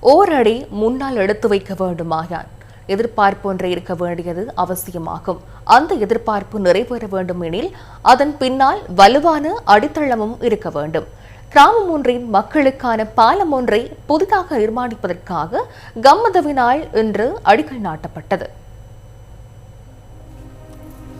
ஓரடி முன்னால் எடுத்து வைக்க வேண்டுமாயான். எதிர்பார்ப்பு ஒன்றை இருக்க வேண்டியது அவசியமாகும். அந்த எதிர்பார்ப்பு நிறைவேற வேண்டும் எனில் அதன் பின்னால் வலுவான அடித்தளமும் இருக்க வேண்டும். கிராமம் ஒன்றின் மக்களுக்கான பாலம் ஒன்றை புதிதாக நிர்மாணிப்பதற்காக கம்மதவினால் இன்று அடிக்கல் நாட்டப்பட்டது.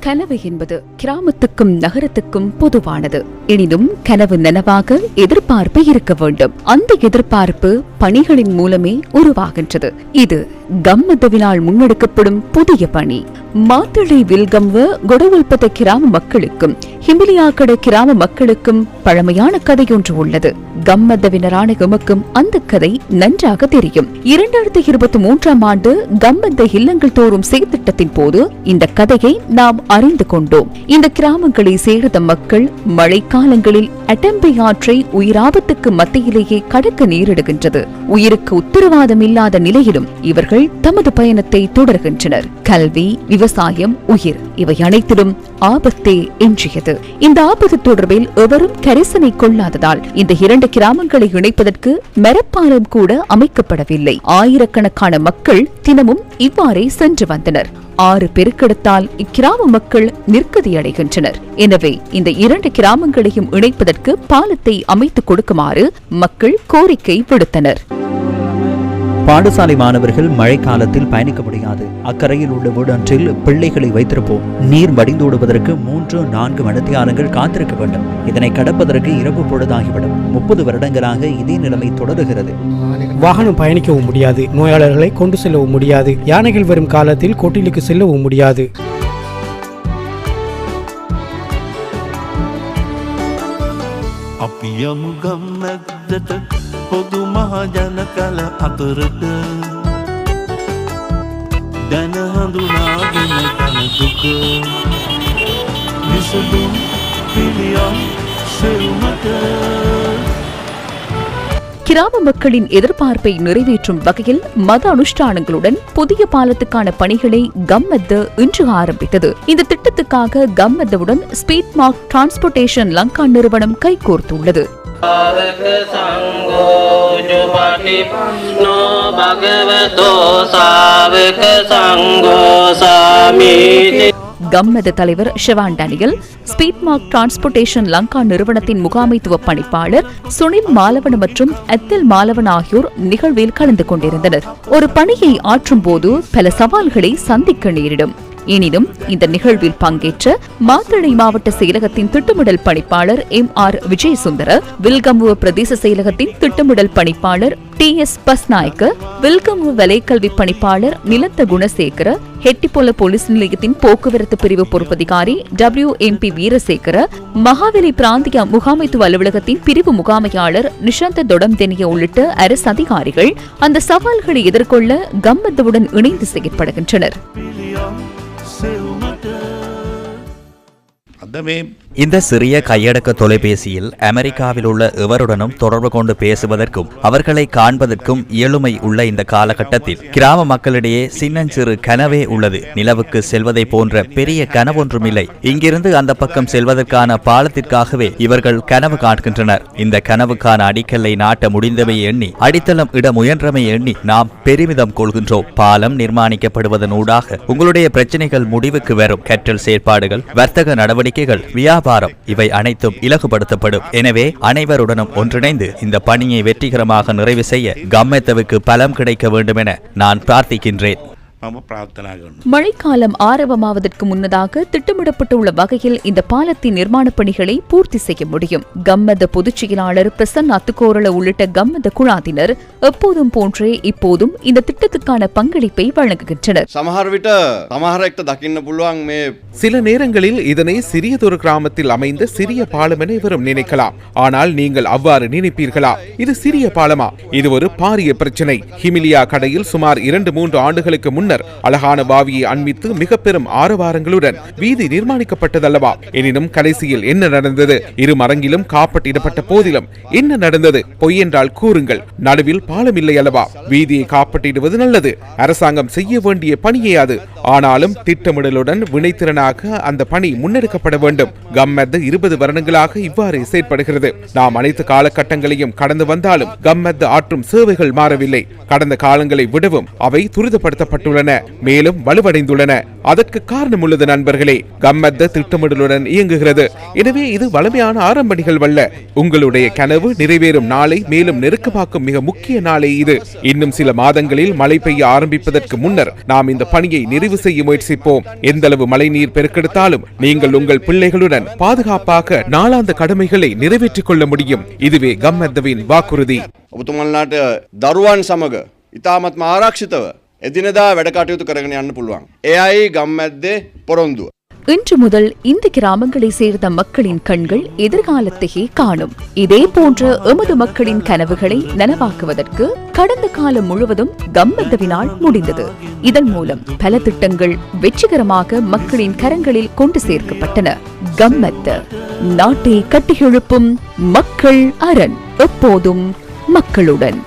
கனவு என்பது கிராமத்துக்கும் நகரத்துக்கும் பொதுவானது. எனினும் கனவு நனவாக எதிர்பார்ப்பு இருக்க வேண்டும். அந்த எதிர்பார்ப்பு பணிகளின் மூலமே உருவாகின்றது. இது கம்மதவினால் முன்னெடுக்கப்படும் புதிய பணி. மாத்தளை வில்கம்வ கொடவுல்பத்த கிராம மக்களுக்கும் ஹிமிலியாக்கட கிராம மக்களுக்கும் பழமையான கதை ஒன்று உள்ளது. கம்மதவினரான எமக்கும் அந்த கதை நன்றாக தெரியும். இரண்டாயிரத்தி இருபத்தி மூன்றாம் ஆண்டு கம்மந்த இல்லங்கள் தோறும் செயற்திட்டத்தின் போது இந்த கதையை நாம் அறிந்து கொண்டோம். இந்த கிராமங்களை சேர்ந்த மக்கள் மழைக்காலங்களில் அட்டம்பை ஆற்றை உயிராபத்துக்கு மத்தியிலேயே கடக்க நேரிடுகின்றது. உயிருக்கு உத்தரவாதம் இல்லாத நிலையிலும் இவர்கள் தமது பயணத்தை தொடர்கின்றனர். கல்வி விவசாயம் உயிர் இவை அனைத்திலும் ஆபத்தே எஞ்சியது. இந்த ஆபத்து தொடர்பில் எவரும் கரிசனை கொள்ளாததால் இந்த இரண்டு கிராமங்களை இணைப்பதற்கு மெரப்பாலம் கூட அமைக்கப்படவில்லை. ஆயிரக்கணக்கான மக்கள் தினமும் இவ்வாறே சென்று வந்தனர். ஆறு பெருக்கெடுத்தால் இக்கிராம மக்கள் நிற்கதி அடைகின்றனர். எனவே இந்த இரண்டு கிராமங்களையும் இணைப்பதற்கு பாலத்தை அமைத்துக் கொடுக்குமாறு மக்கள் கோரிக்கை விடுத்தனர். பாடசாலை மாணவர்கள் மழைக்காலத்தில் பயணிக்க முடியாது. அக்கறையில் உள்ள வீடொன்றில் பிள்ளைகளை வைத்திருப்போம். நீர் வடிந்தோடுவதற்கு மூன்று நான்கு மணித்தியாலங்கள் காத்திருக்க வேண்டும். இதனை கடப்பதற்கு இரவு பொழுதாகிவிடும். முப்பது வருடங்களாக இதே நிலைமை தொடருகிறது. வாகனம் பயணிக்கவும் முடியாது. நோயாளர்களை கொண்டு செல்லவும் முடியாது. யானைகள் வரும் காலத்தில் கோட்டிலுக்கு செல்லவும் முடியாது. أبيض مجمدتك පොදු මහජන කල අතරට දැන හඳුනාගෙන ගනදුක විසඳුම් පිළියම් සෙව්මට கிராம மக்களின் எதிர்பார்ப்பை நிறைவேற்றும் வகையில் மத அனுஷ்டானங்களுடன் புதிய பாலத்துக்கான பணிகளை கம்மத்த இன்று ஆரம்பித்தது இந்த திட்டத்துக்காக கம்மத்தவுடன் ஸ்பீட் மார்க் டிரான்ஸ்போர்ட்டேஷன் லங்கா நிறுவனம் கைகோர்த்துள்ளது जुपटिपन्नो கம்மத தலைவர் Shivan speed mark transportation Lanka நிறுவனத்தின் முகாமைத்துவ பணிப்பாளர் சுனில் மாலவன் மற்றும் எத்தில் மாலவன் ஆகியோர் நிகழ்வில் கலந்து கொண்டிருந்தனர். ஒரு பணியை ஆற்றும் போது பல சவால்களை சந்திக்க நேரிடும். எனினும் இந்த நிகழ்வில் பங்கேற்ற மாத்தளை மாவட்ட செயலகத்தின் திட்டமிடல் பணிப்பாளர் எம் ஆர் விஜயசுந்தர வில்கம்புவ பிரதேச செயலகத்தின் திட்டமிடல் பணிப்பாளர் டி எஸ் பஸ்நாயக்க வில்கம்புவ வலைக்கல்வி பணிப்பாளர் நிலத்த குணசேகர ஹெட்டிப்பொல போலீஸ் நிலையத்தின் போக்குவரத்து பிரிவு பொறுப்பதிகாரி W M P Weerasekara Mahaweli பிராந்திய முகாமைத்துவ அலுவலகத்தின் பிரிவு முகாமையாளர் நிஷாந்த தொடம்தெனிய உள்ளிட்ட அரசு அதிகாரிகள் அந்த சவால்களை எதிர்கொள்ள கம்மத்துடன் இணைந்து செயற்படுகின்றனர். இந்த சிறிய கையடக்க தொலைபேசியில் அமெரிக்காவில் உள்ள எவருடனும் தொடர்பு கொண்டு பேசுவதற்கும் அவர்களை காண்பதற்கும் இயலுமை உள்ள இந்த காலகட்டத்தில் கிராம மக்களிடையே சின்னஞ்சிறு கனவே உள்ளது. நிலவுக்கு செல்வதை போன்ற பெரிய கனவொன்றுமில்லை. இங்கிருந்து அந்த பக்கம் செல்வதற்கான பாலத்திற்காகவே இவர்கள் கனவு காண்கின்றனர். இந்த கனவுக்கான அடிக்கல்லை நாட்ட முடிந்தவை எண்ணி அடித்தளம் இட முயன்றமை எண்ணி நாம் பெருமிதம் கொள்கின்றோம். பாலம் நிர்மாணிக்கப்படுவதன் ஊடாக உங்களுடைய பிரச்சனைகள் முடிவுக்கு வரும். கற்றல் செயற்பாடுகள் வர்த்தக நடவடிக்கை நடவடிக்கைகள் வியாபாரம் இவை அனைத்தும் இலகுபடுத்தப்படும். எனவே அனைவருடனும் ஒன்றிணைந்து இந்த பணியை வெற்றிகரமாக நிறைவு செய்ய கம்மெத்தவுக்கு பலம் கிடைக்க வேண்டும் என நான் பிரார்த்திக்கின்றேன். மழைக்காலம் ஆரம்பமாவதற்கு முன்னதாக திட்டமிடப்பட்டுள்ள வகையில் இந்த பாலத்தின் நிர்மாண பணிகளை பூர்த்தி செய்ய முடியும். கம்மத பொதுச் செயலாளர் பிரசன்னா துக்கோரள உள்ளிட்ட கம்மத குழாதினர் எப்போதும் போன்றே இப்போதும் இந்த திட்டத்துக்கான பங்களிப்பை வழங்குகின்றனர். சில நேரங்களில் இதனை சிறியதொரு கிராமத்தில் அமைந்த சிறிய பாலம் என இவரும் நினைக்கலாம். ஆனால் நீங்கள் அவ்வாறு நினைப்பீர்களா? இது சிறிய பாலமா? இது ஒரு பாரிய பிரச்சனை. ஹிமிலியா கடையில் சுமார் இரண்டு மூன்று ஆண்டுகளுக்கு முன் முன்னர் அழகான பாவியை அண்மித்து மிக பெரும் ஆரவாரங்களுடன் வீதி நிர்மாணிக்கப்பட்டதல்லவா? எனினும் கடைசியில் என்ன நடந்தது? இரு மரங்கிலும் காப்பட்டிடப்பட்ட போதிலும் என்ன நடந்தது? பொய் என்றால் கூறுங்கள். நடுவில் பாலம் இல்லை அல்லவா வீதியை காப்பட்டிடுவது நல்லது. அரசாங்கம் செய்ய வேண்டிய பணியே அது. ஆனாலும் திட்டமிடலுடன் வினைத்திறனாக அந்த பணி முன்னெடுக்கப்பட வேண்டும். கம்மெத் இருபது வருடங்களாக இவ்வாறு செயற்படுகிறது. நாம் அனைத்து காலகட்டங்களையும் கடந்து வந்தாலும் கம்மெத் ஆற்றும் சேவைகள் மாறவில்லை. கடந்த காலங்களை விடவும் அவை துரிதப்படுத்தப்பட்டுள்ளன. மேலும் வலுவடைந்துள்ளன. அதற்கு காரணம் உள்ளது நண்பர்களே கம்மெத்த திட்டமிடலுடன் இயங்குகிறது எனவே இது வலிமையான ஆரம்ப நிகழ்வல்ல உங்களுடைய கனவு நிறைவேறும் நாளை மேலும் நெருக்கமாக்கும் மிக முக்கிய நாளே இது இன்னும் சில மாதங்களில் மழை பெய்ய ஆரம்பிப்பதற்கு முன்னர் நாம் இந்த பணியை நிறைவு செய்ய முயற்சிப்போம் எந்தளவு மழைநீர் பெருக்கெடுத்தாலும் நீங்கள் உங்கள் பிள்ளைகளுடன் பாதுகாப்பாக நாளாந்த கடமைகளை நிறைவேற்றிக் கொள்ள முடியும் இதுவே கம்மெத்தவின் வாக்குறுதி ඔබතුමන්ලාට දරුවන් සමග ඉතාමත්ම ආරක්ෂිතව එදිනදා වැඩ කටයුතු කරගෙන යන්න පුළුවන්. එයයි ගම්මැද්දේ පොරොන්දුව. இன்று முதல் இந்த கிராமங்களை சேர்ந்த மக்களின் கண்கள் எதிர்காலத்தையே காணும் இதே போன்ற எமது மக்களின் கனவுகளை நனவாக்குவதற்கு கடந்த காலம் முழுவதும் கம்மத்தவினால் முடிந்தது இதன் மூலம் பல திட்டங்கள் வெற்றிகரமாக மக்களின் கரங்களில் கொண்டு சேர்க்கப்பட்டன கம்மத்த நாட்டை கட்டியெழுப்பும் மக்கள் அரண் எப்போதும் மக்களுடன்